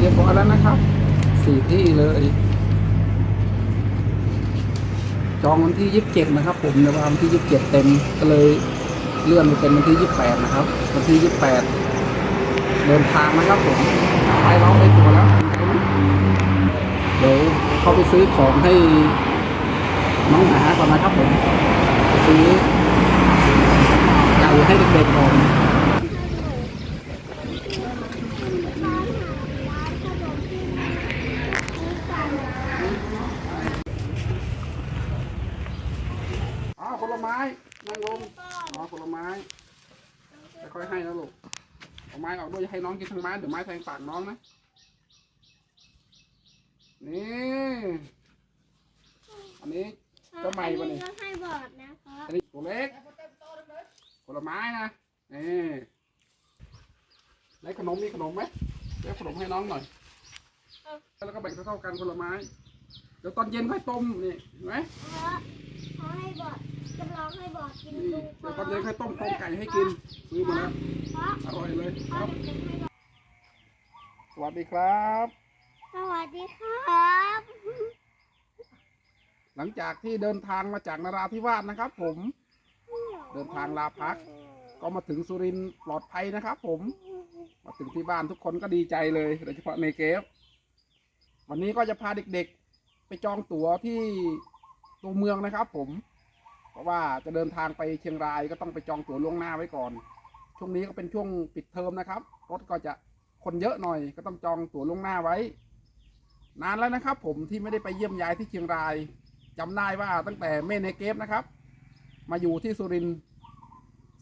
เรียบร้อยแล้วนะครับสี่ที่เลย จองวันที่ยี่สิบเจ็ดนะครับ ผมแต่ว่าวันที่ยี่สิบเจ็ดเต็มก็เลยเลื่อนไปเป็นวันที่ยี่สิบแปดนะครับ วันที่ยี่สิบแปดเดินทางนะครับผมไปร้องไปตัวแล้ว เดี๋ยวเขาไปซื้อของให้น้องหมาก่อนนะครับผมไปซื้อไก่ให้เด็กๆก่อน อ๋อผลไม้นั่งลงอ๋อผลไม้ค่อยๆให้นะลูกเอาไม้ออกด้วยอย่า ให้น้องกินทั้งไม้เดี๋ยวไม้แทงปากน้องนะ นี่ อันนี้ก็ใหม่ปะนี่ก็ให้บอดนะครับอันนี้ตัวเล็กผลไม้นะ นี่ไหนขนมมีขนมไหมเดี๋ยวขนมให้น้องหน่อย แล้วก็แบ่งเท่าๆกันผลไม้ เดี๋ยวตอนเย็นค่อยต้มนี่เห็นไหมเพราะเขาให้บอดจำลองให้บอด กินนี่ดูเดี๋ยวตอนเย็นค่อยต้มต้มไก่ให้กินซื้อมาแล้วเพราะอร่อยเลยคเขารับ เด็กๆให้บอดสวัสดีครับ สวัสดีครับ หลังจากที่เดินทางมาจากนราธิวาสนะครับ ผม เดินทางลาพัก ก็มาถึงสุรินทร์ปลอดภัยนะครับ ผม มาถึงที่บ้านทุกคนก็ดีใจเลยโดยเฉพาะในเกฟวันนี้ก็จะพาเด็กๆ ไปจองตั๋วที่ตัวเมืองนะครับ ผม เพราะว่าจะเดินทางไปเชียงรายก็ต้องไปจองตั๋วล่วงหน้าไว้ก่อน ช่วงนี้ก็เป็นช่วงปิดเทอมนะครับ รถก็จะคนเยอะหน่อย ก็ต้องจองตั๋วล่วงหน้าไว้ นานแล้วนะครับ ผมที่ไม่ได้ไปเยี่ยมยายที่เชียงรายจำได้ว่าตั้งแต่เมในเกฟนะครับ มาอยู่ที่สุรินทร์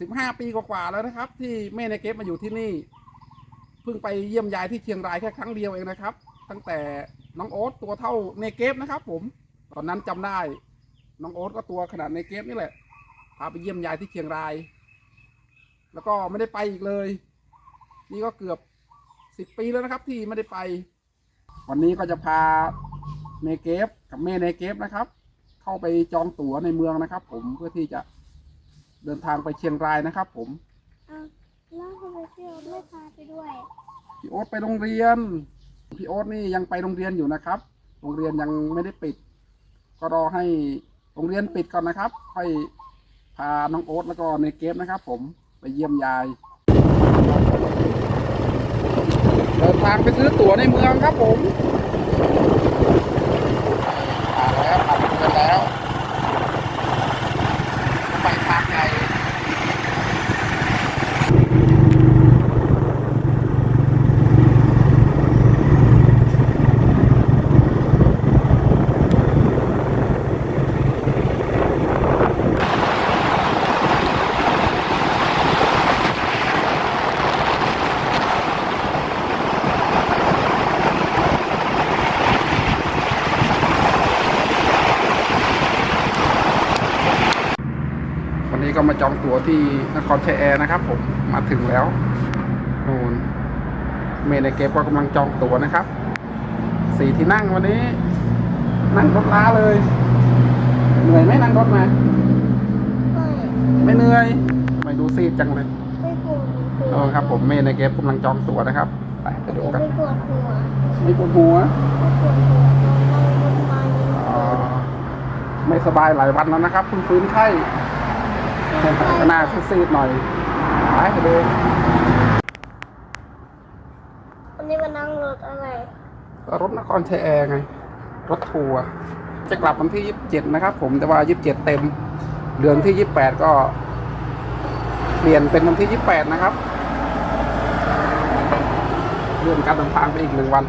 สิบห้าปีกว่าๆแล้วนะครับ ที่เมในเกฟมาอยู่ที่นี่เพิ่งไปเยี่ยมยายที่เชียงรายแค่ครั้งเดียวเองนะครับ ตั้งแต่น้องโอ๊ตตัวเท่าเนเกฟนะครับ ผมตอนนั้นจำได้ น้องโอ๊ตก็ตัวขนาดเนเกฟนี่แหละพาไปเยี่ยมยายที่เชียงราย แล้วก็ไม่ได้ไปอีกเลย นี่ก็เกือบสิบปีแล้วนะครับ ที่ไม่ได้ไป วันนี้ก็จะพาเนเกฟกับแม่เนเกฟนะครับ เข้าไปจองตั๋วในเมืองนะครับ ผมเพื่อที่จะเดินทางไปเชียงรายนะครับ ผมเอาแล้วทำไมพี่โอ๊ตไม่พาไปด้วยพี่โอ๊ตไปโรงเรียนพี่โอ๊ตนี่ยังไปโรงเรียนอยู่นะครับ โรงเรียนยังไม่ได้ปิด ก็รอให้โรงเรียนปิดก่อนนะครับ ค่อยพาน้องโอ๊ตแล้วก็ในเกฟนะครับ ผมไปเยี่ยมยาย เดินทางไปซื้อตั๋วในเมืองครับผมมาแล้วมาถึงกันแล้ว ไปทางไหน วันนี้ก็มาจองตั๋ว ที่นครชัยแอร์นะครับผมมาถึงแล้วนู่นเมย์ในเกมก็กำลังจองตั๋วนะครับสี่ที่นั่งวันนี้ นั่งรถล้าเลย เหนื่อยไหมนั่งรถมา ไม่ไม่เหนื่อยไม่ดูซีดจังเลยไม่ปวดหัวเออครับ ผมเมย์ในเกมกำลังจองตั๋วนะครับไปไปดูกันไม่ปวดหัวไม่ปวดหัวไม่ปวดหัวตอนนั่งรถไฟอ๋อไม่สบายหลายวันแล้วนะครับเพิ่งฟื้นไข้ ก็น่าซีดๆหน่อยไปไปดูวันนี้มานั่งรถอะไรก็รถนครชัยแอร์ไง รถทัวร์จะกลับวันที่ยี่สิบเจ็ดนะครับผมแต่ว่ายี่สิบเจ็ดเต็ม เดือนที่ยี่สิบแปดก็เปลี่ยนเป็นวันที่ยี่สิบแปดนะครับเลื่อนการเดินทางไปอีกหนึ่งวัน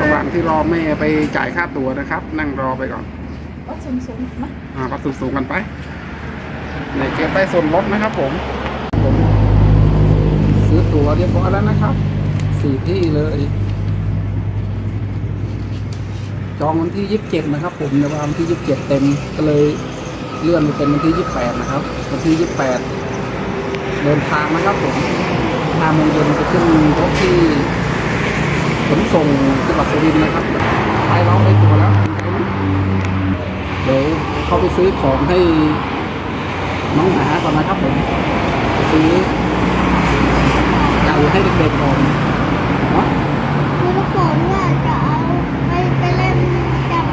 ระหว่างที่รอแม่ไปจ่ายค่าตั๋วนะครับ นั่งรอไปก่อน วัดสูงสูงๆนะอ่าวัดสูงๆกันไปในเก็บได้ส่วนลดนะครับผม ผมซื้อตั๋วเรียบร้อยแล้วนะครับสี่ที่เลย จองวันที่ยี่สิบเจ็ดนะครับ ผมแต่ว่าวันที่ยี่สิบเจ็ดเต็มก็เลยเลื่อนไปเป็นวันที่ยี่สิบแปดนะครับ วันที่ยี่สิบแปดเดินทางนะครับผมห้าโมงเย็นจะขึ้นรถที่ขนส่งจังหวัดสุรินทร์นะครับไปเราไปตัวแล้ว เข้าไปซื้อของให้น้องหมาก่อนนะครับผมไปซื้อไก่ให้เด็กๆก่อนะมีลูกโป่งด้วยจะเอาไปไปเล่นกับ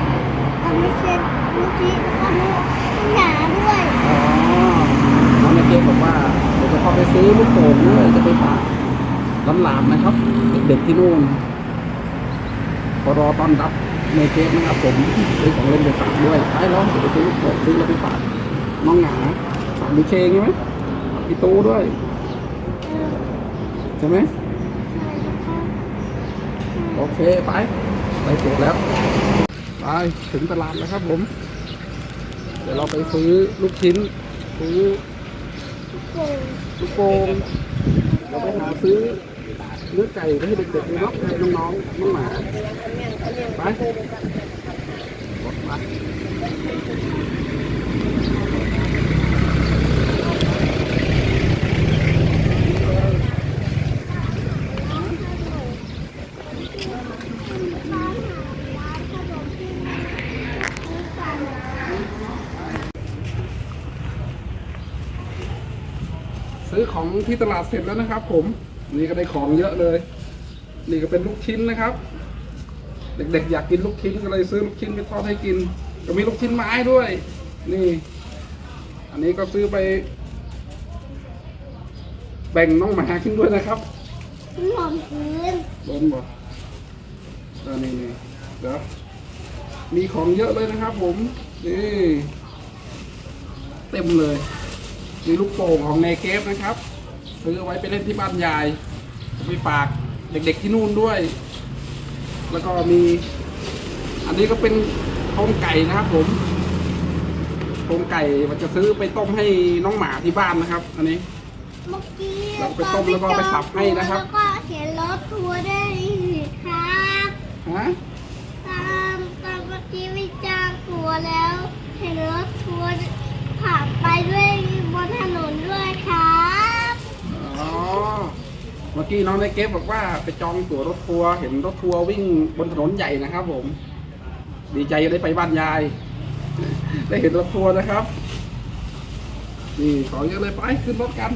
กับมิเชนลูกที่แล้วก็ลูกหนาด้วยอ๋อน้องในเกมบอกว่าเดี๋ยวจะเข้าไปซื้อลูกโป่งด้วยจะไปฝากหลานๆนะครับ เด็กๆที่นู่นพอรอต้อนรับ ในเกมนะครับผมซื้อของเล่นไปฝากด้วยไปลองเดี๋ยวไปซื้อลูกโป่งซื้อแล้วไปฝากน้องหนาฝากมิเชงใช่ไหมพี่ตูด้วยเออใช่ไหมใช่แล้วก็โอเคไปไปเสร็จแล้วไปถึงตลาดแล้วครับผม เดี๋ยวเราไปซื้อลูกชิ้นซื้อลูกโป่งลูกโป่งเราไปหาซื้อ เนื้อไก่ไปให้เด็กๆเลยเนาะให้น้องๆน้องหมาไปซื้อของที่ตลาดเสร็จแล้วนะครับผม นี่ก็ได้ของเยอะเลย นี่ก็เป็นลูกชิ้นนะครับ เด็กๆ อยากกินลูกชิ้นก็เลยซื้อลูกชิ้นไปทอดให้กิน ก็มีลูกชิ้นไม้ด้วย นี่ อันนี้ก็ซื้อไป แบ่งน้องหมากินด้วยนะครับหอมพื้นล้นบ่เออนี่นี่เดี๋ยวมีของเยอะเลยนะครับ ผม นี่ เต็มเลย มีลูกโป่งของเนเกฟนะครับ ซื้อเอาไว้ไปเล่นที่บ้านยายไปฝากเด็กๆที่นู่นด้วย แล้วก็มี อันนี้ก็เป็นโครงไก่นะครับผมโครงไก่มันจะซื้อไปต้มให้น้องหมาที่บ้านนะครับ อันนี้ เมื่อกี้แล้วไปต้มแล้วก็ไปสับให้นะครับ แล้วก็เขียนรถทัวร์ได้ครับฮะตามตามเมื่อกี้วิจารณ์ทัวร์แล้ว เห็นรถทัวร์ผ่านไปด้วยบนถนนด้วยครับอ๋อ เมื่อกี้น้องในเกฟบอกว่าไปจองตั๋วรถทัวร์เห็นรถทัวร์วิ่งบนถนนใหญ่นะครับ ผม ดีใจได้ไปบ้านยาย ได้เห็นรถทัวร์นะครับ นี่ของเยอะเลยไปขึ้นรถกัน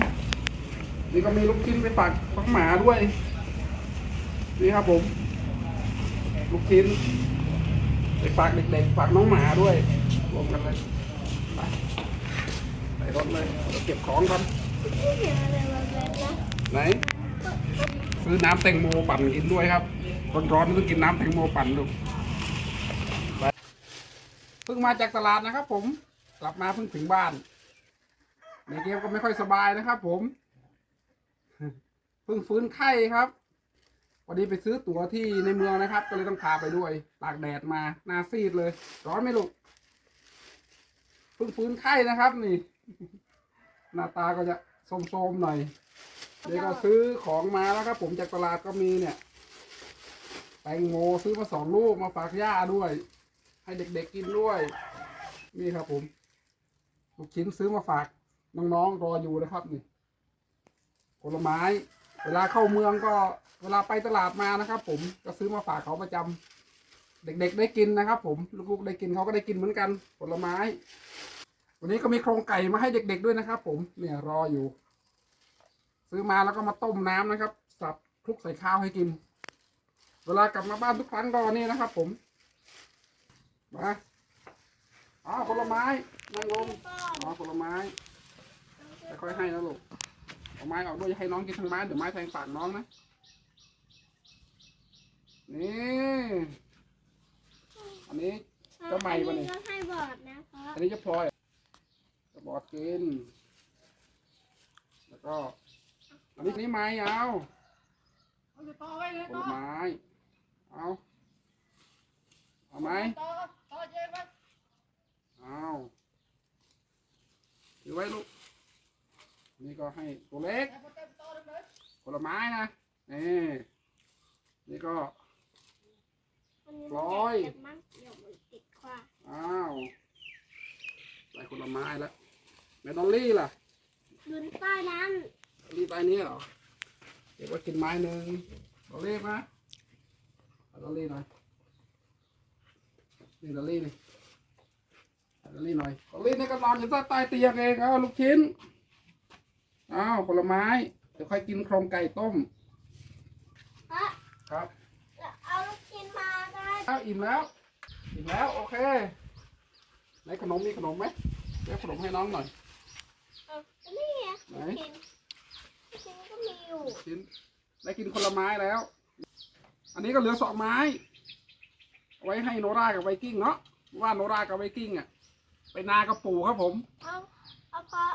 นี่ก็มีลูกชิ้นไปฝากน้องหมาด้วย นี่ครับผม ลูกชิ้นไปฝากเด็กๆฝากน้องหมาด้วยรวมกันเลยไปไปรถเลยเก็บของกัน เห็นอะไรแบบนั้นนะไหน ซื้อน้ำแตงโมปั่นกินด้วยครับร้อนๆต้องกินน้ำแตงโมปั่นดูไปเพิ่งมาจากตลาดนะครับ ผมกลับมาเพิ่งถึงบ้านในเกมก็ไม่ค่อยสบายนะครับ ผม เพิ่งฟื้นไข้ครับวันนี้ไปซื้อตั๋วที่ในเมืองนะครับ ก็เลยต้องพาไปด้วยตากแดดมาหน้าซีดเลย ร้อนไหมลูกเพิ่งฟื้นไข้นะครับ นี่ หน้าตาก็จะ โทรมๆหน่อยเดี๋ยวก็ซื้อของมาแล้วครับ ผมจากตลาดก็มีเนี่ยแตงโมซื้อมาสองลูกมาฝากย่าด้วย ให้เด็กๆกินด้วย นี่ครับผมลูกชิ้นซื้อมาฝากน้องๆรออยู่นะครับนี่ผลไม้ เวลาเข้าเมืองก็เวลาไปตลาดมานะครับ ผมก็ซื้อมาฝากเขาประจำเด็กๆได้กินนะครับ ผมลูกๆได้กินเขาก็ได้กินเหมือนกัน ผลไม้ วันนี้ก็มีโครงไก่มาให้เด็ก ๆด้วยนะครับ ผมเนี่ยรออยู่ ซื้อมาแล้วก็มาต้มน้ำนะครับ สับคลุกใส่ข้าวให้กิน เวลากลับมาบ้านทุกครั้งก็นี่นะครับ ผมมาอ๋อผลไม้นั่งลงอ๋อผลไม้ค่อยๆให้นะลูกเอาไม้ออกด้วยอย่าให้น้องกินทั้งไม้เดี๋ยวไม้แทงปากน้องนะนี่อันนี้ก็ใหม่ปะเนี่ยอัก็ให้บอดนะครับอันนี้จะพลอยจะบอดกิน แล้วก็ อันนี้นี่ไม้เอาผลไม้ เอาเอาไหมเอาถือไว้ลูก นี่ก็ให้ตัวเล็กผลไม้นะนี่นี่ก็อันนี้ร้อยเจ็บมั้งเดี๋ยวมันติดคว้าอ้าวใส่ผลไม้แล้วแมดอลลี่ล่ะดูใต้นั้น รีบไปนี้เหรอเดี๋ยวว่ากินไม้หนึ่งเราเรียกนะเอาเราเรียกหน่อยนี่เราเรียกนี่เอาเราเรียกหน่อยเราเรียกนี่ก็นอนอยู่ใต้ต้เตียงเองเอาลูกชิ้นอ้าวผลไม้เดี๋ยวค่อยกินโครงไก่ต้มอะครับเอาลูกชิ้นมาได้อ้าวอิ่มแล้วอิ่มแล้วโอเคไหนขนมมีขนมไหมเดี๋ยวขนมให้น้องหน่อยนี่ไงไหน ชิ้นลูกชิ้นก็มีอยู่ชิ้นได้กินคนละไม้แล้ว อันนี้ก็เหลือสองไม้เอาไว้ให้โนรากับไวกิ้งเนาะว่าโนรากับไวกิ้งอะ ไปนากับปู่ครับผม เอาเอาเพราะ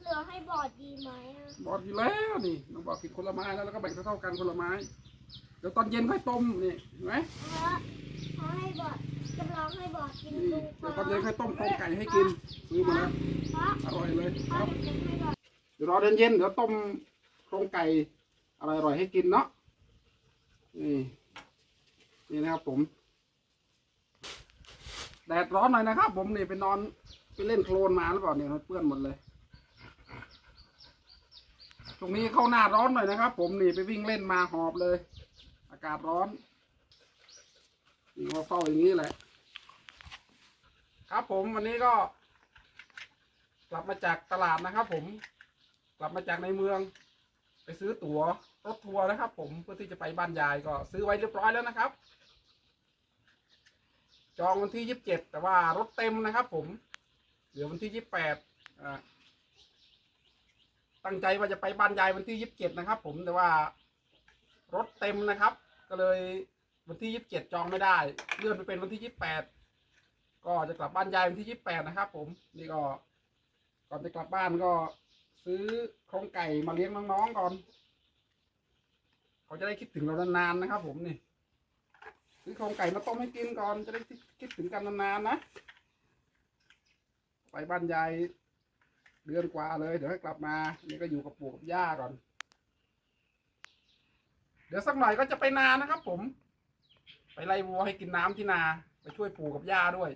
เหลือให้บอดดีไหมอะบอกอยู่แล้วนี่น้องบอกกินคนละไม้แล้วแล้วก็แบ่งเท่าๆกันคนละไม้เดี๋ยวตอนเย็นค่อยต้มนี่เห็นไหมเพราะเพราะให้บอดจำลองให้บอดกินนี่ดูเดี๋ยวตอนเย็นค่อยต้มโครงไก่ให้กินซื้อมาแล้วเพราะอร่อยเลยคเพราะรับเดี๋ยวจะให้บอดเดี๋ยวรอเย็นๆเดี๋ยวต้ม โครงไก่อร่อยๆให้กินเนาะนี่นี่นะครับผม แดดร้อนหน่อยนะครับ ผมนี่ไปนอนไปเล่นโคลนมาหรือเปล่าเนี่ยมันเปื้อนหมดเลย ตรงนี้เข้าหน้าร้อนหน่อยนะครับ ผมนี่ไปวิ่งเล่นมาหอบเลย อากาศร้อนนี่มาเฝ้าอย่างนี้แหละ ครับผมวันนี้ก็ กลับมาจากตลาดนะครับ ผม กลับมาจากในเมือง ไปซื้อตั๋วรถทัวร์นะครับ ผมเพื่อที่จะไปบ้านยายก็ซื้อไว้เรียบร้อยแล้วนะครับ จองวันที่ยี่สิบเจ็ดแต่ว่ารถเต็มนะครับ ผมเหลือวันที่ยี่สิบแปดตั้งใจว่าจะไปบ้านยายวันที่ยี่สิบเจ็ดนะครับ ผมแต่ว่ารถเต็มนะครับ ก็เลยวันที่ยี่สิบเจ็ดจองไม่ได้ เลื่อนไปเป็นวันที่ยี่สิบแปดก็จะกลับบ้านยายวันที่ยี่สิบแปดนะครับ ผมนี่ก็ก่อนจะกลับบ้านก็ ซื้อโครงไก่มาเลี้ยงน้องๆก่อน เขาจะได้คิดถึงเรานานๆนะครับ ผมนี่ ซื้อโครงไก่มาต้มให้กินก่อน จะได้คิดถึงกันนานๆนะไปบ้านยายเดือนกว่าเลย เดี๋ยวให้กลับมานี่ก็อยู่กับปู่กับย่าก่อน เดี๋ยวสักหน่อยก็จะไปนานะครับ ผม ไปไล่วัวให้กินน้ำที่นา ไปช่วยปู่กับย่าด้วย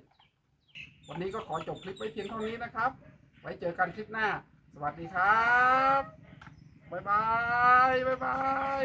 วันนี้ก็ขอจบคลิปไว้เพียงเท่านี้นะครับ ไว้เจอกันคลิปหน้า สวัสดีครับ บ๊ายบาย บ๊ายบาย